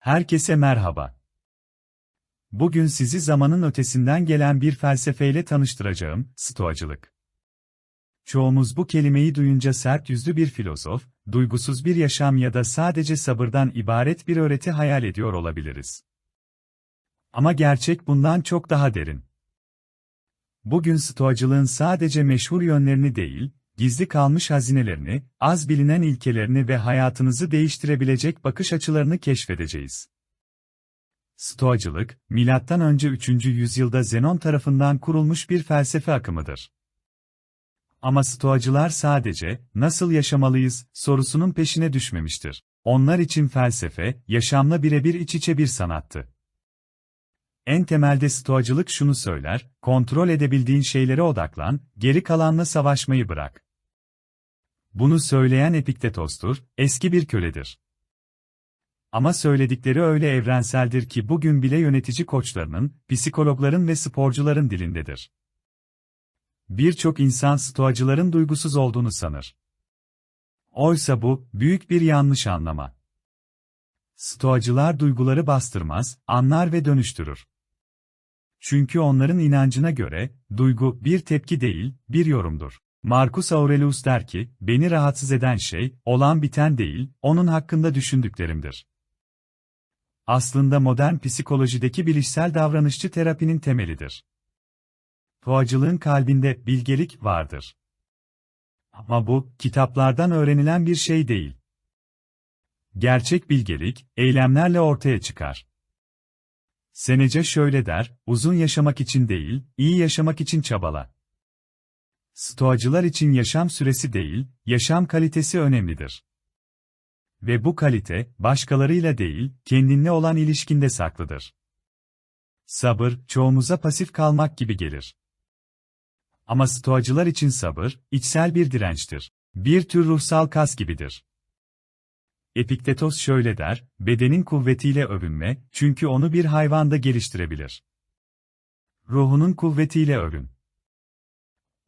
Herkese merhaba. Bugün sizi zamanın ötesinden gelen bir felsefeyle tanıştıracağım, stoacılık. Çoğumuz bu kelimeyi duyunca sert yüzlü bir filozof, duygusuz bir yaşam ya da sadece sabırdan ibaret bir öğreti hayal ediyor olabiliriz. Ama gerçek bundan çok daha derin. Bugün stoacılığın sadece meşhur yönlerini değil, gizli kalmış hazinelerini, az bilinen ilkelerini ve hayatınızı değiştirebilecek bakış açılarını keşfedeceğiz. Stoacılık, önce 3. yüzyılda Zenon tarafından kurulmuş bir felsefe akımıdır. Ama stoacılar sadece nasıl yaşamalıyız sorusunun peşine düşmemiştir. Onlar için felsefe, yaşamla birebir iç içe bir sanattı. En temelde stoacılık şunu söyler, kontrol edebildiğin şeylere odaklan, geri kalanla savaşmayı bırak. Bunu söyleyen Epiktetos'tur, eski bir köledir. Ama söyledikleri öyle evrenseldir ki bugün bile yönetici koçlarının, psikologların ve sporcuların dilindedir. Birçok insan stoacıların duygusuz olduğunu sanır. Oysa bu, büyük bir yanlış anlama. Stoacılar duyguları bastırmaz, anlar ve dönüştürür. Çünkü onların inancına göre, duygu bir tepki değil, bir yorumdur. Marcus Aurelius der ki, beni rahatsız eden şey, olan biten değil, onun hakkında düşündüklerimdir. Aslında modern psikolojideki bilişsel davranışçı terapinin temelidir. Fuacılığın kalbinde bilgelik vardır. Ama bu, kitaplardan öğrenilen bir şey değil. Gerçek bilgelik, eylemlerle ortaya çıkar. Senece şöyle der, uzun yaşamak için değil, iyi yaşamak için çabala. Stoacılar için yaşam süresi değil, yaşam kalitesi önemlidir. Ve bu kalite, başkalarıyla değil, kendinle olan ilişkinde saklıdır. Sabır, çoğumuza pasif kalmak gibi gelir. Ama stoacılar için sabır, içsel bir dirençtir. Bir tür ruhsal kas gibidir. Epiktetos şöyle der, bedenin kuvvetiyle övünme, çünkü onu bir hayvanda geliştirebilir. Ruhunun kuvvetiyle övün.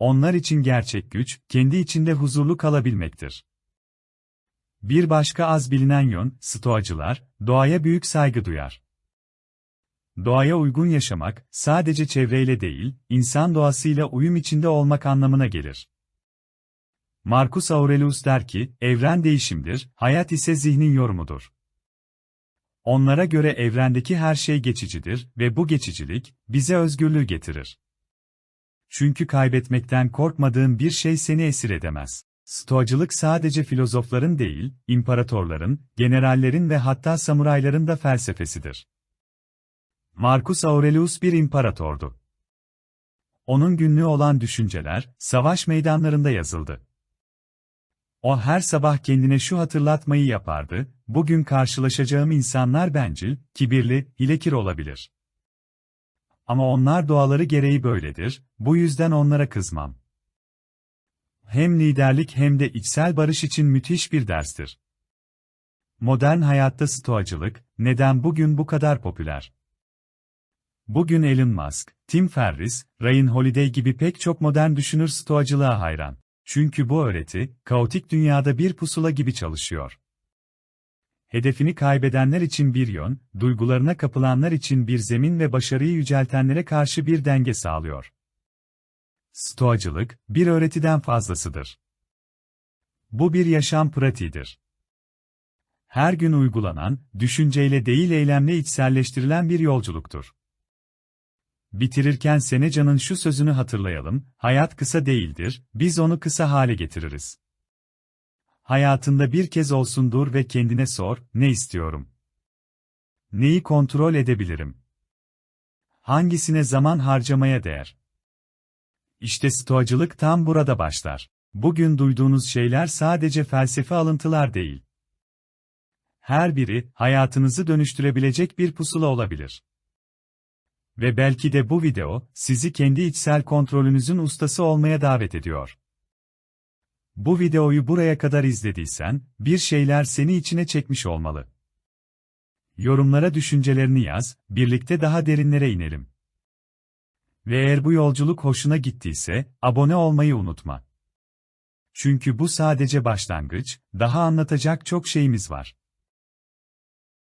Onlar için gerçek güç, kendi içinde huzurlu kalabilmektir. Bir başka az bilinen yön, stoacılar, doğaya büyük saygı duyar. Doğaya uygun yaşamak, sadece çevreyle değil, insan doğasıyla uyum içinde olmak anlamına gelir. Marcus Aurelius der ki, evren değişimdir, hayat ise zihnin yorumudur. Onlara göre evrendeki her şey geçicidir ve bu geçicilik, bize özgürlüğü getirir. Çünkü kaybetmekten korkmadığın bir şey seni esir edemez. Stoacılık sadece filozofların değil, imparatorların, generallerin ve hatta samurayların da felsefesidir. Marcus Aurelius bir imparatordu. Onun günlüğü olan düşünceler, savaş meydanlarında yazıldı. O her sabah kendine şu hatırlatmayı yapardı, bugün karşılaşacağım insanlar bencil, kibirli, hilekir olabilir. Ama onlar doğaları gereği böyledir, bu yüzden onlara kızmam. Hem liderlik hem de içsel barış için müthiş bir derstir. Modern hayatta stoacılık, neden bugün bu kadar popüler? Bugün Elon Musk, Tim Ferriss, Ryan Holiday gibi pek çok modern düşünür stoacılığa hayran. Çünkü bu öğreti, kaotik dünyada bir pusula gibi çalışıyor. Hedefini kaybedenler için bir yön, duygularına kapılanlar için bir zemin ve başarıyı yüceltenlere karşı bir denge sağlıyor. Stoacılık, bir öğretiden fazlasıdır. Bu bir yaşam pratiğidir. Her gün uygulanan, düşünceyle değil eylemle içselleştirilen bir yolculuktur. Bitirirken Senecan'ın şu sözünü hatırlayalım, hayat kısa değildir, biz onu kısa hale getiririz. Hayatında bir kez olsun dur ve kendine sor, ne istiyorum? Neyi kontrol edebilirim? Hangisine zaman harcamaya değer? İşte stoacılık tam burada başlar. Bugün duyduğunuz şeyler sadece felsefe alıntılar değil. Her biri, hayatınızı dönüştürebilecek bir pusula olabilir. Ve belki de bu video, sizi kendi içsel kontrolünüzün ustası olmaya davet ediyor. Bu videoyu buraya kadar izlediysen, bir şeyler seni içine çekmiş olmalı. Yorumlara düşüncelerini yaz, birlikte daha derinlere inelim. Ve eğer bu yolculuk hoşuna gittiyse, abone olmayı unutma. Çünkü bu sadece başlangıç, daha anlatacak çok şeyimiz var.